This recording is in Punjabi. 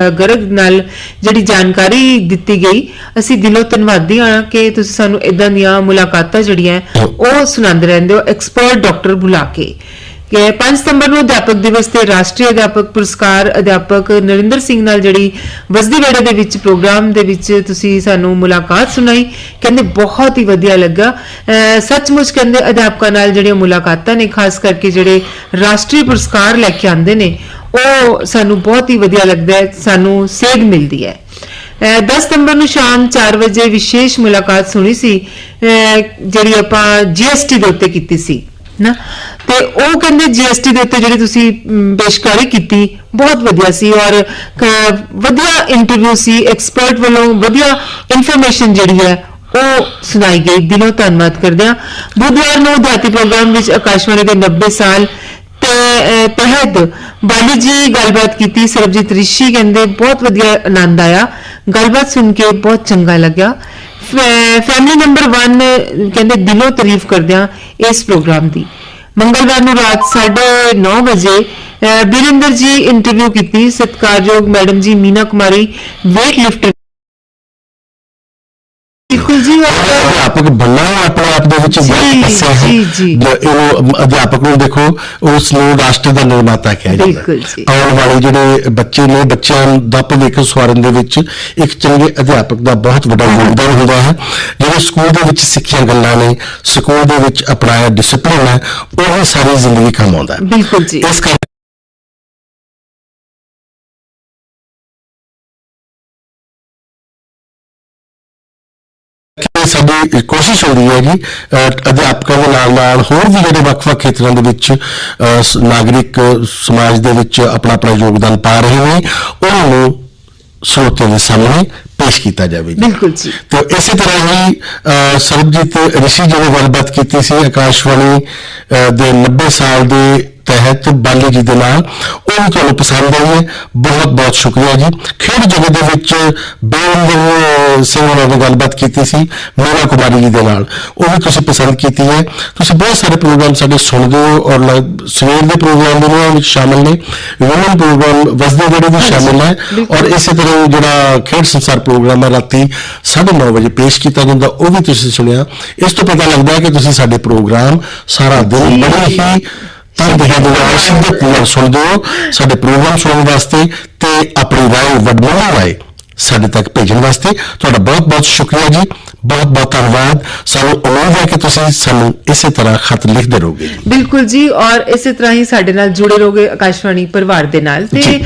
ਗਰਗ ਨਾਲ ਜਿਹੜੀ ਜਾਣਕਾਰੀ ਦਿੱਤੀ ਗਈ, ਅਸੀਂ ਦਿਲੋਂ ਧੰਨਵਾਦੀ ਹਾਂ ਕਿ ਤੁਸੀਂ ਸਾਨੂੰ ਇਦਾਂ ਦੀਆਂ ਮੁਲਾਕਾਤਾਂ ਜਿਹੜੀਆਂ ਉਹ ਸੁਣਾਉਂਦੇ ਰਹਿੰਦੇ ਹੋ ਐਕਸਪਰਟ ਡਾਕਟਰ ਬੁਲਾ ਕੇ। ਕਿ 5 ਸਤੰਬਰ ਨੂੰ ਅਧਿਆਪਕ ਦਿਵਸ ਤੇ ਰਾਸ਼ਟਰੀ ਅਧਿਆਪਕ ਪੁਰਸਕਾਰ ਅਧਿਆਪਕ ਨਰਿੰਦਰ ਸਿੰਘ ਨਾਲ ਜਿਹੜੀ ਵਸਦੀ ਵੇੜੇ ਦੇ ਵਿੱਚ ਪ੍ਰੋਗਰਾਮ ਦੇ ਵਿੱਚ ਤੁਸੀਂ ਸਾਨੂੰ ਮੁਲਾਕਾਤ ਸੁਣਾਈ, ਕਹਿੰਦੇ ਬਹੁਤ ਹੀ ਵਧੀਆ ਲੱਗਾ। ਸੱਚਮੁੱਚ ਕਹਿੰਦੇ ਅਧਿਆਪਕਾਂ ਨਾਲ ਜਿਹੜੀਆਂ ਮੁਲਾਕਾਤਾਂ ਨੇ, ਖਾਸ ਕਰਕੇ ਜਿਹੜੇ ਰਾਸ਼ਟਰੀ ਪੁਰਸਕਾਰ ਲੈ ਕੇ ਆਉਂਦੇ ਨੇ ਉਹ ਸਾਨੂੰ ਬਹੁਤ ਹੀ ਵਧੀਆ ਲੱਗਦਾ ਹੈ, ਸਾਨੂੰ ਸੇਧ ਮਿਲਦੀ ਹੈ। 10 ਸਤੰਬਰ ਨੂੰ ਸ਼ਾਮ 4 ਵਜੇ ਵਿਸ਼ੇਸ਼ ਮੁਲਾਕਾਤ ਸੁਣੀ ਸੀ ਜਿਹੜੀ ਆਪਾਂ ਜੀਐਸਟੀ ਦੇ ਉੱਤੇ ਕੀਤੀ ਸੀ, ਨਾ? ਤੇ ਉਹ ਕਹਿੰਦੇ ਜੀਐਸਟੀ ਦੇ ਉੱਤੇ ਜਿਹੜੀ ਤੁਸੀਂ ਪੇਸ਼ਕਾਰੀ ਕੀਤੀ, ਬਹੁਤ ਵਧੀਆ ਸੀ ਔਰ ਵਧੀਆ ਇੰਟਰਵਿਊ ਸੀ ਐਕਸਪਰਟ ਵੱਲੋਂ ਵਧੀਆ ਇਨਫੋਰਮੇਸ਼ਨ ਜਿਹੜੀ ਹੈ, ਉਹ ਸੁਣਾਈ ਗਈ। ਦਿਲੋਂ ਧੰਨਵਾਦ ਕਰਦੇ ਹਾਂ ਬੁੱਧਵਾਰ ਨੂੰ ਦਿਹਾਤੀ ਪ੍ਰੋਗਰਾਮ ਵਿੱਚ ਆਕਾਸ਼ਵਾਣੀ ਦੇ 90 ਸਾਲ ਤਹਿਤ ਬਾਲੀ ਜੀ ਗੱਲਬਾਤ ਕੀਤੀ ਸਰਬਜੀਤ ਰਿਸ਼ੀ ਕਹਿੰਦੇ ਬਹੁਤ ਵਧੀਆ ਆਨੰਦ ਆਇਆ। ਗੱਲਬਾਤ ਸੁਣ ਕੇ ਬਹੁਤ ਚੰਗਾ ਲੱਗਿਆ। ਫੈਮਿਲੀ ਨੰਬਰ 1 ਕਹਿੰਦੇ ਦਿਲੋਂ ਤਾਰੀਫ ਕਰਦਿਆਂ ਇਸ ਪ੍ਰੋਗਰਾਮ ਦੀ। ਮੰਗਲਵਾਰ ਨੂੰ ਰਾਤ 9:30 ਵਜੇ ਅਹ, ਬੀਰਿੰਦਰ ਜੀ ਇੰਟਰਵਿਊ ਕੀਤੀ। ਸਤਿਕਾਰਯੋਗ ਮੈਡਮ ਜੀ ਮੀਨਾ ਕੁਮਾਰੀ weight ਲਿਫਟਰ ਬਿਲਕੁਲ ਜੀ ਅਧਿਆਪਕ ਬਣਨਾ ਆਪਣੇ ਆਪ ਦੇ ਵਿੱਚ ਜੀ, ਬਹੁਤ ਹੈ। ਜੀ, ਇਹਨੂੰ ਅਧਿਆਪਕ ਨੂੰ ਦੇਖੋ ਉਸ ਨੂੰ ਰਾਸ਼ਟਰ ਦਾ ਨਿਰਮਾਤਾ ਕਿਹਾ ਜਾਂਦਾ ਬਿਲਕੁਲ ਜੀ। ਆਉਣ ਵਾਲੇ ਜਿਹੜੇ ਬੱਚੇ ਨੇ ਬੱਚਿਆਂ ਦਾ ਭਵਿੱਖ ਸਵਾਰਨ ਦੇ ਵਿੱਚ ਇੱਕ ਚੰਗੇ ਅਧਿਆਪਕ ਦਾ ਬਹੁਤ ਵੱਡਾ ਯੋਗਦਾਨ ਹੁੰਦਾ ਹੈ। ਜਿਹੜੇ ਸਕੂਲ ਦੇ ਵਿੱਚ ਸਿੱਖਿਆ ਗੱਲਾਂ ਨੇ ਸਕੂਲ ਦੇ ਵਿੱਚ ਅਪਣਾਇਆ ਡਿਸਪਲਿਨ ਹੈ ਉਹ ਸਾਰੀ ਜ਼ਿੰਦਗੀ ਕੰਮ ਆਉਂਦਾ ਹੈ। ਬਿਲਕੁਲ ਜੀ। ਇਸ ਕਰਕੇ ਸਾਡੀ ਕੋਸ਼ਿਸ਼ ਹੋ ਰਹੀ ਹੈ ਜੀ ਅਹ, ਅਧਿਆਪਕਾਂ ਦੇ ਨਾਲ ਨਾਲ ਹੋਰ ਵੀ ਜਿਹੜੇ ਵੱਖ-ਵੱਖ ਖੇਤਰਾਂ ਦੇ ਵਿੱਚ ਅਹ, ਨਾਗਰਿਕ ਸਮਾਜ ਦੇ ਵਿੱਚ ਆਪਣਾ ਆਪਣਾ ਯੋਗਦਾਨ ਪਾ ਰਹੇ ਨੇ ਉਹਨਾਂ ਨੂੰ ਸਰੋਤਿਆਂ ਦੇ ਸਾਹਮਣੇ ਪੇਸ਼ ਕੀਤਾ ਜਾਵੇ ਜੀ ਬਿਲਕੁਲ ਜੀ ਤੇ ਇਸੇ ਤਰ੍ਹਾਂ ਹੀ ਅਹ, ਸਰਬਜੀਤ ਰਿਸ਼ੀ ਜੀ ਨੇ ਗੱਲਬਾਤ ਕੀਤੀ ਸੀ ਆਕਾਸ਼ਵਾਣੀ ਅਹ, ਦੇ 90 ਸਾਲ ਦੇ ਤਹਿਤ ਬਾਲੀ ਜੀ ਦੇ ਨਾਲ ਉਹ ਵੀ ਤੁਹਾਨੂੰ ਪਸੰਦ ਆਈ ਹੈ ਬਹੁਤ ਬਹੁਤ ਸ਼ੁਕਰੀਆ ਜੀ ਖੇਡ ਜਗਤ ਦੇ ਵਿੱਚ ਬੇਰਿੰਦਰ ਸਿੰਘ ਹੋਰਾਂ ਨੇ ਗੱਲਬਾਤ ਕੀਤੀ ਸੀ ਮੀਨਾ ਕੁਮਾਰੀ ਜੀ ਦੇ ਨਾਲ ਉਹ ਵੀ ਤੁਸੀਂ ਪਸੰਦ ਕੀਤੀ ਹੈ ਤੁਸੀਂ ਬਹੁਤ ਸਾਰੇ ਪ੍ਰੋਗਰਾਮ ਸਾਡੇ ਸੁਣਦੇ ਹੋ ਔਰ ਲ- ਸਵੇਰ ਦੇ ਪ੍ਰੋਗਰਾਮ ਦੇ ਨਾਲ ਵਿੱਚ ਸ਼ਾਮਲ ਨੇ ਵੂਮਨ ਪ੍ਰੋਗਰਾਮ ਵਸਦੇ ਜਿਹੜੇ ਵੀ ਸ਼ਾਮਲ ਹੈ ਔਰ ਇਸੇ ਤਰ੍ਹਾਂ ਹੀ ਜਿਹੜਾ ਖੇਡ ਸੰਸਾਰ ਪ੍ਰੋਗਰਾਮ ਹੈ ਰਾਤੀ 9:30 ਵਜੇ ਪੇਸ਼ ਕੀਤਾ ਜਾਂਦਾ ਉਹ ਵੀ ਤੁਸੀਂ ਸੁਣਿਆ। ਇਸ ਤੋਂ ਪਤਾ ਲੱਗਦਾ ਹੈ ਕਿ ਤੁਸੀਂ ਸਾਡੇ ਪ੍ਰੋਗਰਾਮ ਸਾਰਾ ਦਿਨ ਬੜੇ ਹੀ ਤਨ ਦੇ ਨਾਲ ਸ਼ਿੱਦਤ ਨਾਲ ਸੁਣਦੇ ਹੋ ਸਾਡੇ ਪ੍ਰੋਗਰਾਮ ਸੁਣਨ ਵਾਸਤੇ ਤੇ ਆਪਣੀ ਰਾਏ ਵੱਡਮੁੱਲਾ ਰਾਏ ਸਾਡੇ ਤੱਕ ਭੇਜਣ ਵਾਸਤੇ। ਤੁਹਾਡਾ ਬਹੁਤ ਬਹੁਤ ਸ਼ੁਕਰੀਆ ਜੀ ਬਹੁਤ ਬਹੁਤ ਧੰਨਵਾਦ। ਸਾਨੂੰ ਉਮੀਦ ਹੈ ਕਿ ਤੁਸੀਂ ਸਾਨੂੰ ਇਸੇ ਤਰ੍ਹਾਂ ਖਤ ਲਿਖਦੇ ਰਹੋਗੇ। ਬਿਲਕੁਲ ਜੀ ਔਰ ਇਸੇ ਤਰ੍ਹਾਂ ਹੀ ਸਾਡੇ ਨਾਲ ਜੁੜੇ ਰਹੋਗੇ ਆਕਾਸ਼ਵਾਣੀ ਪਰਿਵਾਰ ਦੇ ਨਾਲ। ਤੇ।